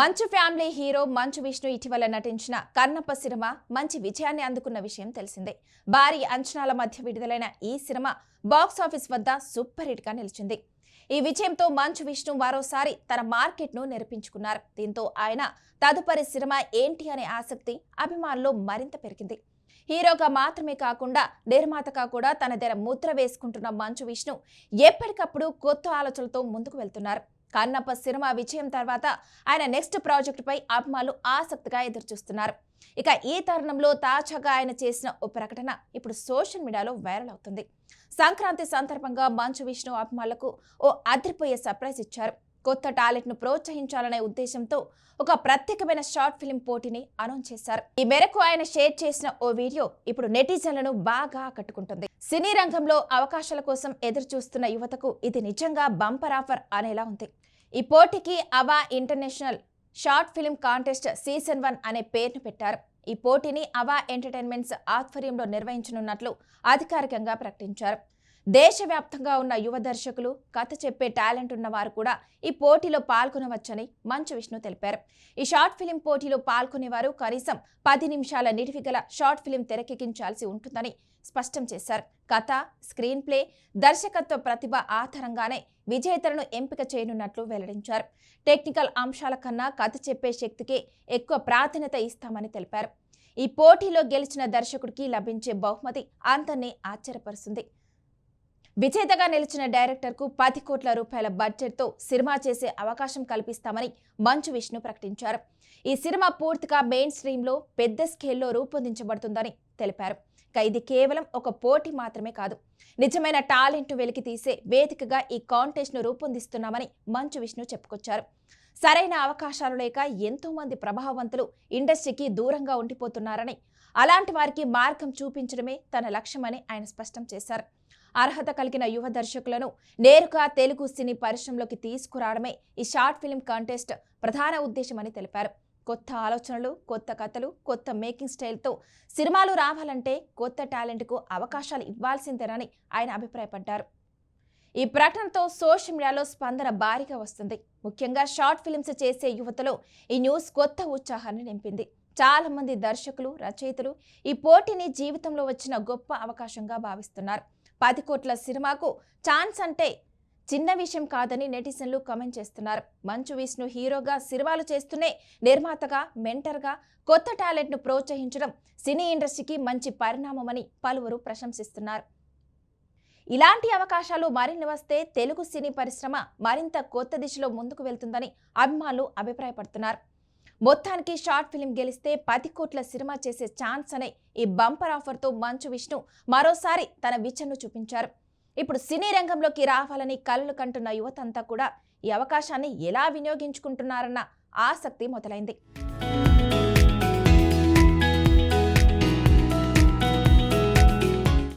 మంచు family hero Manchu Vishnu ఇటీవల నటించిన కన్నప్ప సినిమా మంచి విజయాన్ని అందుకున్న విషయం తెలిసిందే. భారీ అంచనాల మధ్య విడుదలైన ఈ సినిమా బాక్స్ ఆఫీస్ వద్ద సూపర్ హిట్గా నిలిచింది. ఈ విజయంతో మంచు విష్ణు మరోసారి తన మార్కెట్ను నిరూపించుకున్నారు. దీంతో ఆయన తదుపరి సినిమా ఏంటి అనే ఆసక్తి అభిమానుల్లో మరింత పెరిగింది. హీరోగా మాత్రమే కాకుండా నిర్మాతగా కూడా తన దగ్గర ముద్ర వేసుకుంటున్న మంచు విష్ణు ఎప్పటికప్పుడు కొత్త ఆలోచనలతో ముందుకు వెళ్తున్నారు. కన్నప్ప సినిమా విజయం తర్వాత ఆయన నెక్స్ట్ ప్రాజెక్టుపై అభిమానులు ఆసక్తిగా ఎదురుచూస్తున్నారు. ఇక ఈ తరుణంలో తాజాగా ఆయన చేసిన ఓ ప్రకటన ఇప్పుడు సోషల్ మీడియాలో వైరల్ అవుతుంది. సంక్రాంతి సందర్భంగా మంచు విష్ణు అభిమానులకు ఓ అదిరిపోయే సర్ప్రైజ్ ఇచ్చారు. కొత్త టాలెంట్ను ప్రోత్సహించాలనే ఉద్దేశంతో ఒక ప్రత్యేకమైన షార్ట్ ఫిల్మ్ పోటీని అనౌన్స్ చేశారు. ఈ మేరకు ఆయన షేర్ చేసిన ఓ వీడియో ఇప్పుడు నెటిజన్లను బాగా ఆకట్టుకుంటుంది. సినీ రంగంలో అవకాశాల కోసం ఎదురు చూస్తున్న యువతకు ఇది నిజంగా బంపర్ ఆఫర్ అనేలా ఉంది. ఈ పోటీకి Ava international short film contest season one అనే పేరును పెట్టారు. ఈ పోటీని అవా ఎంటర్టైన్మెంట్స్ ఆధ్వర్యంలో నిర్వహించనున్నట్లు అధికారికంగా ప్రకటించారు. దేశవ్యాప్తంగా ఉన్న యువ దర్శకులు కథ చెప్పే టాలెంట్ ఉన్న వారు కూడా ఈ పోటీలో పాల్గొనవచ్చని మంచు విష్ణు తెలిపారు. ఈ షార్ట్ ఫిలిం పోటీలో పాల్గొనేవారు కనీసం పది నిమిషాల నిడివి గల షార్ట్ ఫిలిం తెరకెక్కించాల్సి ఉంటుందని స్పష్టం చేశారు. కథ స్క్రీన్ ప్లే దర్శకత్వ ప్రతిభ ఆధారంగానే విజేతలను ఎంపిక చేయనున్నట్లు వెల్లడించారు. టెక్నికల్ అంశాల కన్నా కథ చెప్పే శక్తికే ఎక్కువ ప్రాధాన్యత ఇస్తామని తెలిపారు. ఈ పోటీలో గెలిచిన దర్శకుడికి లభించే బహుమతి అంతనే ఆశ్చర్యపరుస్తుంది. విజేతగా నిలిచిన డైరెక్టర్కు పది కోట్ల రూపాయల బడ్జెట్తో సినిమా చేసే అవకాశం కల్పిస్తామని మంచు విష్ణు ప్రకటించారు. ఈ సినిమా పూర్తిగా మెయిన్ స్ట్రీమ్లో పెద్ద స్కేల్లో రూపొందించబడుతుందని తెలిపారు. ఇది కేవలం ఒక పోటీ మాత్రమే కాదు నిజమైన టాలెంట్ వెలికి తీసే వేదికగా ఈ కాంటెస్ట్ను రూపొందిస్తున్నామని మంచు విష్ణు చెప్పుకొచ్చారు. సరైన అవకాశాలు లేక ఎంతో మంది ప్రభావవంతులు ఇండస్ట్రీకి దూరంగా ఉండిపోతున్నారని అలాంటి వారికి మార్గం చూపించడమే తన లక్ష్యమని ఆయన స్పష్టం చేశారు. అర్హత కలిగిన యువ దర్శకులను నేరుగా తెలుగు సినీ పరిశ్రమలోకి తీసుకురావడమే ఈ షార్ట్ ఫిల్మ్ కాంటెస్ట్ ప్రధాన ఉద్దేశమని తెలిపారు. కొత్త ఆలోచనలు కొత్త కథలు కొత్త మేకింగ్ స్టైల్తో సినిమాలు రావాలంటే కొత్త టాలెంట్కు అవకాశాలు ఇవ్వాల్సిందేనని ఆయన అభిప్రాయపడ్డారు. ఈ ప్రకటనతో సోషల్ మీడియాలో స్పందన భారీగా వస్తుంది. ముఖ్యంగా షార్ట్ ఫిల్మ్స్ చేసే యువతలో ఈ న్యూస్ కొత్త ఉత్సాహాన్ని నింపింది. చాలామంది దర్శకులు రచయితలు ఈ పోటీని జీవితంలో వచ్చిన గొప్ప అవకాశంగా భావిస్తున్నారు. పది కోట్ల సినిమాకు ఛాన్స్ అంటే చిన్న విషయం కాదని నెటిజన్లు కామెంట్ చేస్తున్నారు. మంచు విష్ణు హీరోగా సినిమాలు చేస్తూనే నిర్మాతగా మెంటర్గా కొత్త టాలెంట్ను ప్రోత్సహించడం సినీ ఇండస్ట్రీకి మంచి పరిణామమని పలువురు ప్రశంసిస్తున్నారు. ఇలాంటి అవకాశాలు మరిన్ని వస్తే తెలుగు సినీ పరిశ్రమ మరింత కొత్త దిశలో ముందుకు వెళ్తుందని అభిమానులు అభిప్రాయపడుతున్నారు. మొత్తానికి షార్ట్ ఫిలిం గెలిస్తే పది కోట్ల సినిమా చేసే ఛాన్స్ అనే ఈ బంపర్ ఆఫర్తో మంచు విష్ణు మరోసారి తన విచన్ను చూపించారు. ఇప్పుడు సినీ రంగంలోకి రావాలని కలలు కంటున్న యువతంతా కూడా ఈ అవకాశాన్ని ఎలా వినియోగించుకుంటున్నారన్న ఆసక్తి మొదలైంది.